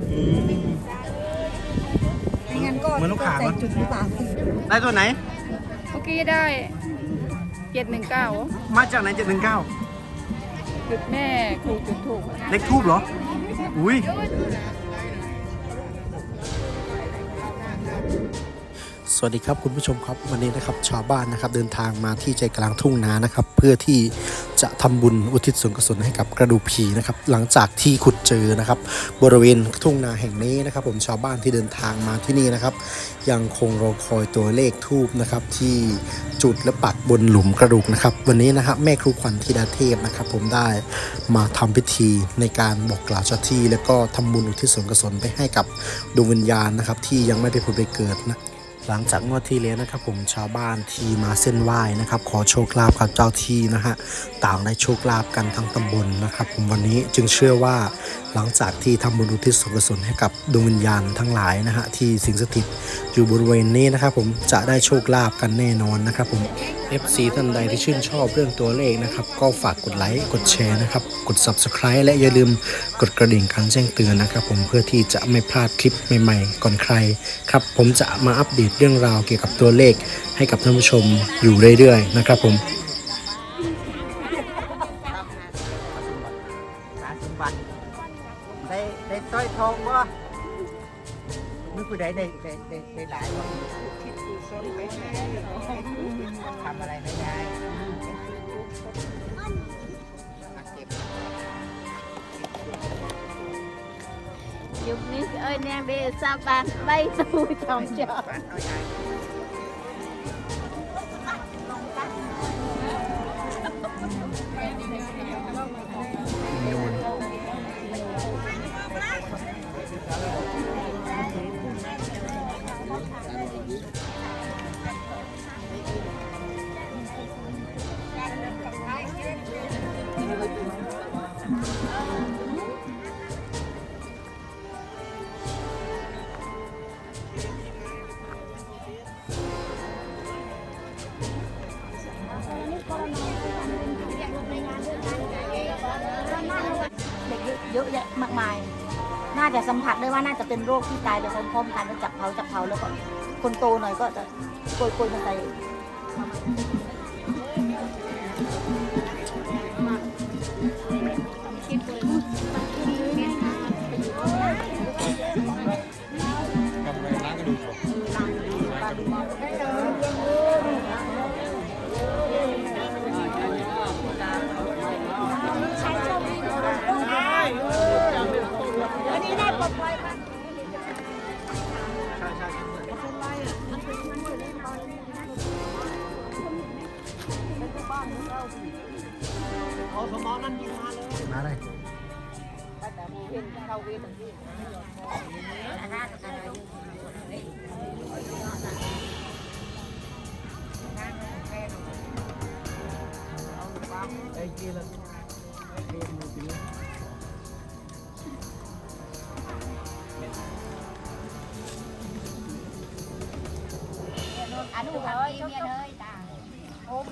อืมไม่งั้นก็เหมือนลูกข่างใส่เนอะ จุดหรือเปล่าได้ตัวไหน เมื่อกี้ได้เจ็ดหนึ่งเก้ามาจากไหนเจ็ดหนึ่งเก้าจุดแม่ครูจุดถูกเลขทูบเหรอ อุ้ย สวัสดีครับคุณผู้ชมครับวันนี้นะครับชาวบ้านนะครับเดินทางมาที่ใจกลางทุ่งนานะครับ เพื่อที่จะทำบุญอุทิศส่วนกุศลให้กับกระดูกผีนะครับหลังจากที่ขุดเจอนะครับ บริเวณทุ่งนาแห่งนี้นะครับ ผมชาวบ้านที่เดินทางมาที่นี่นะครับ ยังคงรอคอยตัวเลขทูบนะครับที่จุดและปักบนหลุมกระดูกนะครับ วันนี้นะครับแม่ครูขวัญธิดาเทพนะครับ ผมได้มาทำพิธีในการบอกกล่าวเจ้าที่ แล้วก็ทำบุญอุทิศส่วนกุศลไปให้กับดวงวิญญาณนะครับที่ยังไม่ไปผุดไปเกิดนะ หลังจากงวดที่แล้วนะครับผมชาวบ้านที่มาเส้นไหว้นะครับ ขอโชคลาภกับเจ้าที่นะฮะต่างได้โชคลาภกันทั้งตำบลนะครับ ผมวันนี้จึงเชื่อว่าหลังจากที่ทำบุญอุทิศส่วนกุศลให้กับดวงวิญญาณทั้งหลายนะฮะที่สิงสถิตอยู่บริเวณนี้นะครับ ผมจะได้โชคลาภกันแน่นอนนะครับผม FC ท่านใดที่ชื่นชอบเรื่องตัวเลขนะครับ ก็ฝากกดไลค์ กดแชร์นะครับ กด Subscribe และอย่าลืมกดกระดิ่งการแจ้งเตือนนะครับ ผมเพื่อที่จะไม่พลาดคลิปใหม่ๆ ก่อนใครครับ ผมจะมาอัปเดตเรื่องราวเกี่ยวกับตัวเลขให้กับท่านผู้ชมอยู่เรื่อยๆ นะครับผมได้ได้สร้อยทองบ่นึกผู้ใดได้ได้ได้ได้หลายบ่ នាងវាសាប់បាន3ទូចំចោ น่าจะสัมผัสได้ว่าน่าจะเป็นโรคที่ตายไปพร้อมๆกันแล้วจับเผาจับเผาแล้วก็คนโตหน่อยก็จะโกยโกยกันไปมาเลย อนุเอ้ยเมียเลยตาอม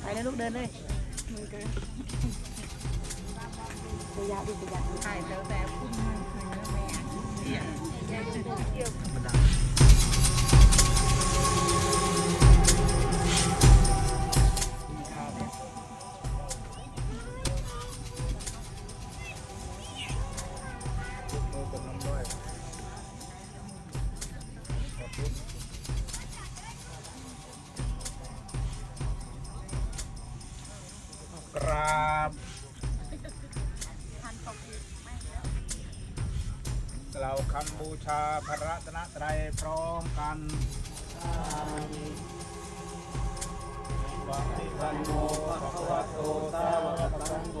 ไปนะลูกเดินเลยระยะ ดูระ ยะดูใช่แล้วแต่คุณแม่กราบเราคำบูชาพระรัตนตรัยพร้อมกันวัติปันโนภะคะวะโตสาวกสังโฆ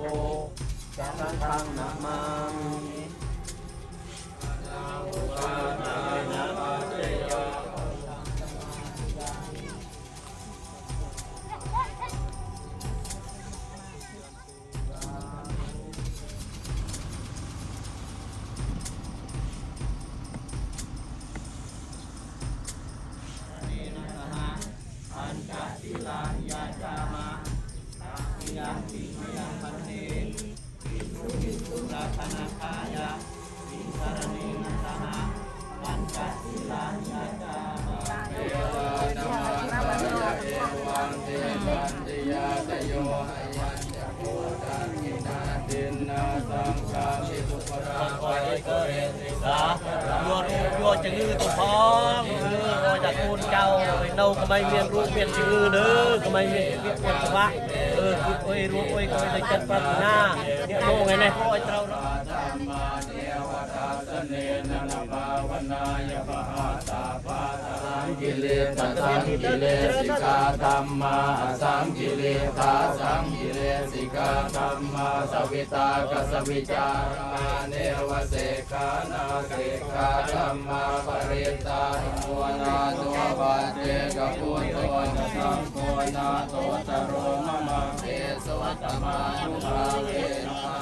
สังฆังนามามิ นาคายะวิสารณีนันหะปัญจสีลานิยจาเทวาธรรมะเทวันเทปัญติยาตโยหยัญจะโพธากินาตินนาสังฆามิสุปราปะเกเรติสายัวรูปยัวจื้อตุ้พ้องคือจากคูนเจ้าไปเน่าก็ไม่เมียนรูปเมียนจื้อเด้อ ลสสังกิเลสิกาธรรมาสังกิเลสาสังกิเลสิกาธรรมาสวิตากสวิจาราเนวเสขานาเสขาธรรมาปริตาโมนาตัวปัจเจกปุตโตนะสังโฆ นาโตตโรมะมะเตสวัตมานุภาเวนะ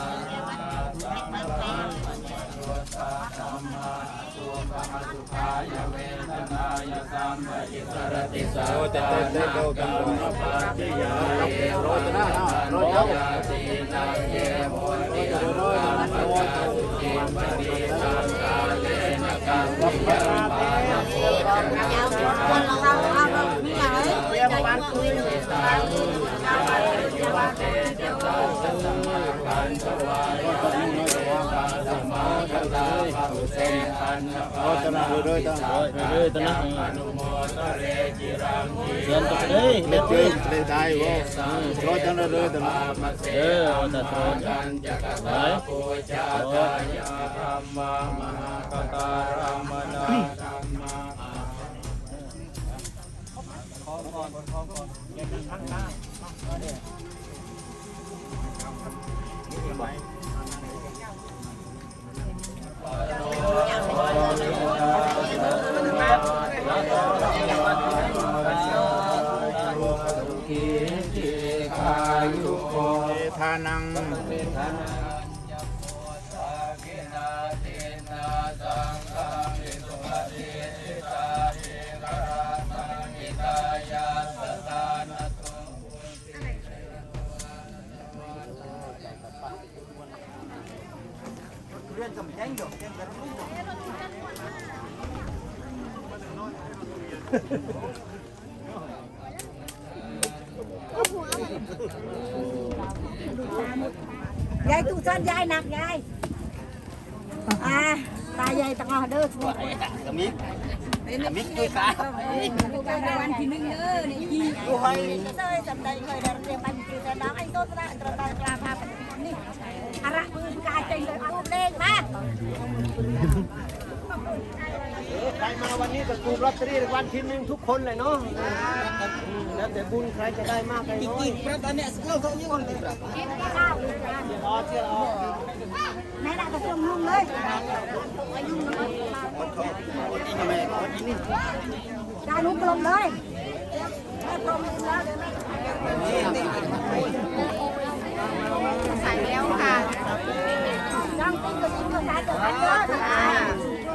สรติสาโรตเตโกกัมมะปาติยาโรตนะโรตยาตินาเยโม ตนาเรื่อยๆตนาเรื่อยๆตนาเดินต่อเลยเด็ดเลยเด็ดได้วะรอตนาเรื่อยตนาเออรอตนาไหนรอขอก่อนขอก่อนอย่านั่งข้างหน้าเดี๋ยว ทานัง ยายตู้สั้นยายหนักยายอ่าตายายตั้งเอาเด้อทุกคนวันที่หนึ่งเด้อนี่ยี่ดูให้เต้ยจำได้เคยได้เรียนบันทึกแต่น้องไอ้โตตระตระตระกลาพาเป็น ใครมาวันนี้ก็ถูกลอตเตอรี่รางวัลที่หนึ่งทุกคนเลยเนาะแล้วแต่บุญใครจะได้มากได้น้อยข้าวแม่น่าจะส่งลุงเลยจาลุงกลมเลยแม่กลมแล้วเดี๋ยวแม่ ใส่แล้วค่ะ น้องติ้งก็ติ้งก็ได้เดี๋ยวกันเด้อ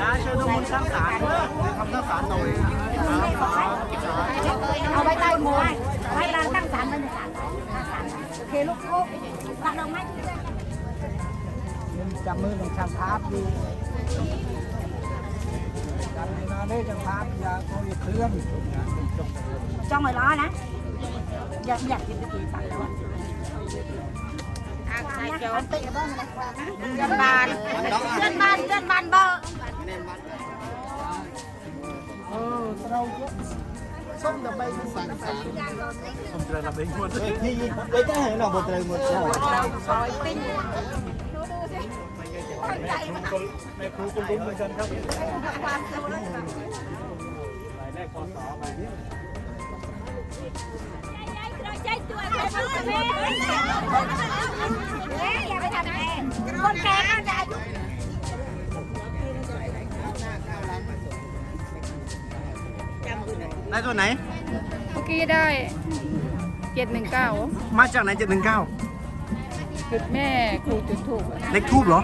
ยายช่วยทำบุญสร้างสารเพื่อทำสร้างสารหน่อย เอาไว้ใต้หมอนไว้ร้านตั้งศาลไว้ในศาลตั้งศาล โอเคลูกลูกตัดดอกไม้ที่จับมือของช่างภาพอยู่จับมือนะได้ช่างภาพอย่าเอาอย่าเคลื่อนจ้องไว้ล้อนะอยากอยากกินต ส้มกับใบสั่งสารที่ได้ได้ให้เราหมดเลยหมดแล้วแม่ครูคุณลุงเหมือนกันครับอย่าไปทำแม่คนแก่ก็จะอายุ ได้ตัวไหน เมื่อกี้ได้เจ็ดหนึ่งเก้ามาจากไหนเจ็ดหนึ่งเก้าจุดแม่ครูจุดถูกเล็กทูบเหรอ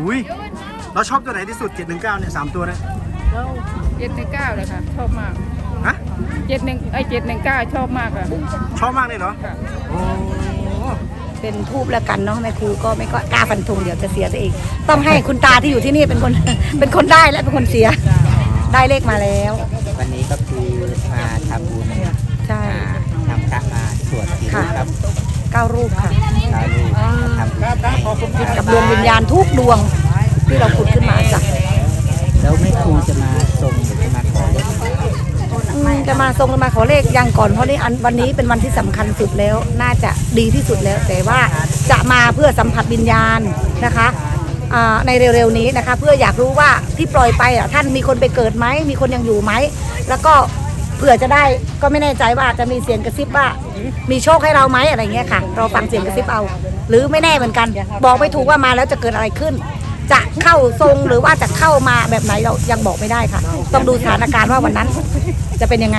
อุ้ยเราชอบตัวไหนที่สุดเจ็ดหนึ่งเก้าเนี่ยสามตัวเนี่ยเจ็ดหนึ่งเก้าเลยค่ะ ชอบมากฮะ เจ็ดหนึ่งไอ้เจ็ดหนึ่งเก้าชอบมากอะชอบมากเลยเหรอโอ้เป็นทูบแล้วกันเนาะแม่ครูก็ไม่ก็กล้าฟันธงเดี๋ยวจะเสียตัวเอง ต้องให้คุณตาที่อยู่ที่นี่เป็นคน เป็นคนได้และเป็นคนเสีย ได้เลขมาแล้ว วันนี้ก็คือมาทำบุญใช่ นำพระมาสวดกี่รูปครับเก้ารูปค่ะเก้ารูปทำบุญให้กับดวงวิญญาณทุกดวงที่เราขุดขึ้นมาจ้ะแล้วแม่ครูจะมาทรงหรือจะมาขอเลขอืมจะมาทรงจะมาขอเลขยังก่อนเพราะนี่อันวันนี้เป็นวันที่สำคัญสุดแล้ว น่าจะดีที่สุดแล้ว แต่ว่าจะมาเพื่อสัมผัสวิญญาณนะคะอ่าในเร็วๆนี้นะคะ เพื่ออยากรู้ว่าที่ปล่อยไปอะท่านมีคนไปเกิดไหมมีคนยังอยู่ไหม แล้วก็เผื่อจะได้ก็ไม่แน่ใจว่าจะมีเสียงกระซิบว่า มีโชคให้เราไหมอะไรเงี้ยค่ะ เราฟังเสียงกระซิบเอา หรือไม่แน่เหมือนกัน บอกไม่ถูกว่ามาแล้วจะเกิดอะไรขึ้น จะเข้าทรงหรือว่าจะเข้ามาแบบไหนเรายังบอกไม่ได้ค่ะ ต้องดูสถานการณ์ว่าวันนั้น จะเป็นยังไง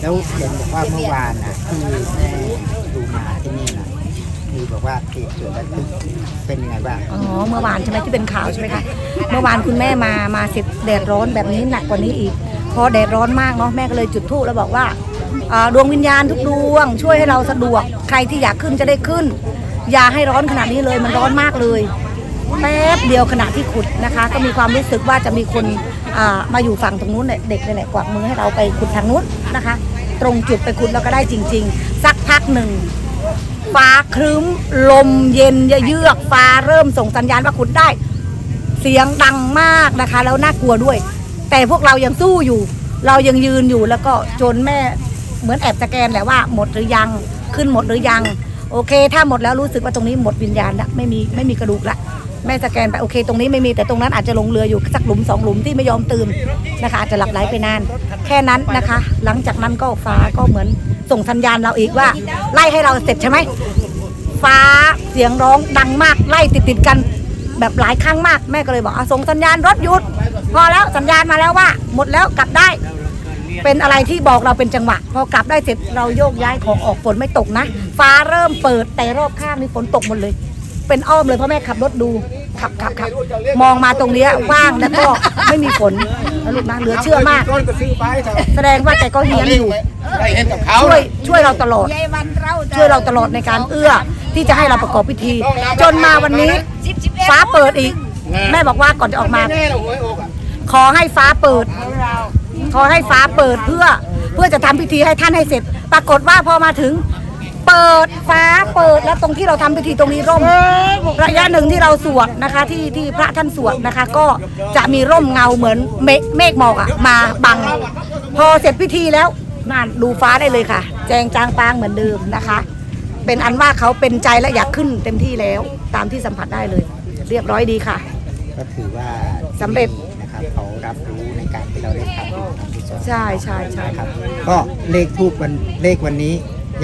แล้วเห็นบอกว่าเมื่อวานนะที่แม่ดูมาที่นี่นะคือบอกว่าเหตุเกิดอะไรขึ้นเป็นยังไงบ้างอ๋อ เมื่อวานใช่ไหมที่เป็นข่าวใช่ไหมคะ เมื่อวานคุณแม่มา มาเสร็จแดดร้อนแบบนี้หนักกว่านี้อีก พอแดดร้อนมากเนาะแม่ก็เลยจุดธูปแล้วบอกว่าดวงวิญญาณทุกดวง ช่วยให้เราสะดวก ใครที่อยากขึ้นจะได้ขึ้น อย่าให้ร้อนขนาดนี้เลยมันร้อนมากเลยแป๊บเดียวขณะที่ขุดนะคะ ก็มีความรู้สึกว่าจะมีคนมาอยู่ฝั่งตรงนู้นเด็กนี่แหละกวักมือให้เราไปขุดทางนู้นนะคะ ตรงจุดไปขุดแล้วก็ได้จริง ๆ สักพักหนึ่งฟ้าครึ้ม ลมเย็นเยือกฟ้าเริ่มส่งสัญญาณว่าขุดได้ เสียงดังมากนะคะ แล้วน่ากลัวด้วย แต่พวกเรายังสู้อยู่ เรายังยืนอยู่แล้วก็จนแม่เหมือนแอบสแกนแหละว่าหมดหรือยังขึ้นหมดหรือยัง โอเค ถ้าหมดแล้วรู้สึกว่าตรงนี้หมดวิญญาณละไม่มีไม่มีกระดูกละแม่สแกนไปโอเค ตรงนี้ไม่มีแต่ตรงนั้นอาจจะลงเรืออยู่สักหลุมสองหลุมที่ไม่ยอมตื่นนะคะ อาจจะหลับไหลไปนาน แค่นั้นนะคะ หลังจากนั้นก็ฟ้าก็เหมือนส่งสัญญาณเราอีกว่า ไล่ให้เราเสร็จใช่ไหมฟ้าเสียงร้องดังมากไล่ติดติดกัน แบบหลายครั้งมากแม่ก็เลยบอกอะส่งสัญญาณรถหยุด พอแล้วสัญญาณมาแล้วว่า หมดแล้วกลับได้ เป็นอะไรที่บอกเราเป็นจังหวะ พอกลับได้เสร็จเราโยกย้ายของออกฝนไม่ตกนะ ฟ้าเริ่มเปิดแต่รอบข้างนี่ฝนตกหมดเลย เป็นอ้อมเลยเพราะแม่ขับรถดูขับขับขับมองมาตรงเนี้ยว่างแล้วก็ไม่มีฝนแล้วลูกนะเหลือเชื่อมากก้อนก็ซื้อไปเถอะแสดงว่าแกก็เฮียนอยู่ได้เห็นกับเขาช่วยช่วยเราตลอด ช่วยเราตลอดในการเอื้อที่จะให้เราประกอบพิธี จนมาวันนี้ ฟ้าเปิดอีก แม่บอกว่าก่อนจะออกมา แน่เลยโอ้ยโอ้ยขอให้ฟ้าเปิด ขอให้ฟ้าเปิดเพื่อเพื่อจะทำพิธีให้ท่านให้เสร็จ ปรากฏว่าพอมาถึง เปิดฟ้าเปิดแล้วตรงที่เราทำพิธีตรงนี้ร่ม ระยะหนึ่งที่เราสวดนะคะ ที่ที่พระท่านสวดนะคะ ก็จะมีร่มเงาเหมือนเมฆเมฆหมอกอะมาบัง พอเสร็จพิธีแล้วนั่นดูฟ้าได้เลยค่ะ แจงจางปางเหมือนเดิมนะคะ เป็นอันว่าเขาเป็นใจและอยากขึ้นเต็มที่แล้วตามที่สัมผัสได้เลย เรียบร้อยดีค่ะ ก็ถือว่าสำเร็จนะครับเขารับรู้ในการที่เราได้ทำบุญทำกุศลใช่ใช่ใช่นะครับ ก็เลขทูบวันเลขวันนี้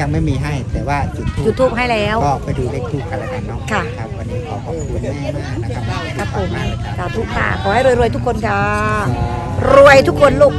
ยังไม่มีให้แต่ว่าจุดทูจุดทูบให้แล้ว ก็ไปดูเลขทูบกันแล้วกันเนาะค่ะ ครับวันนี้ขอขอบคุณแม่มากนะครับครับผมมากเลยครับ สาธุค่ะ ขอให้รวยๆทุกคนค่ะ รวยทุกคนลูก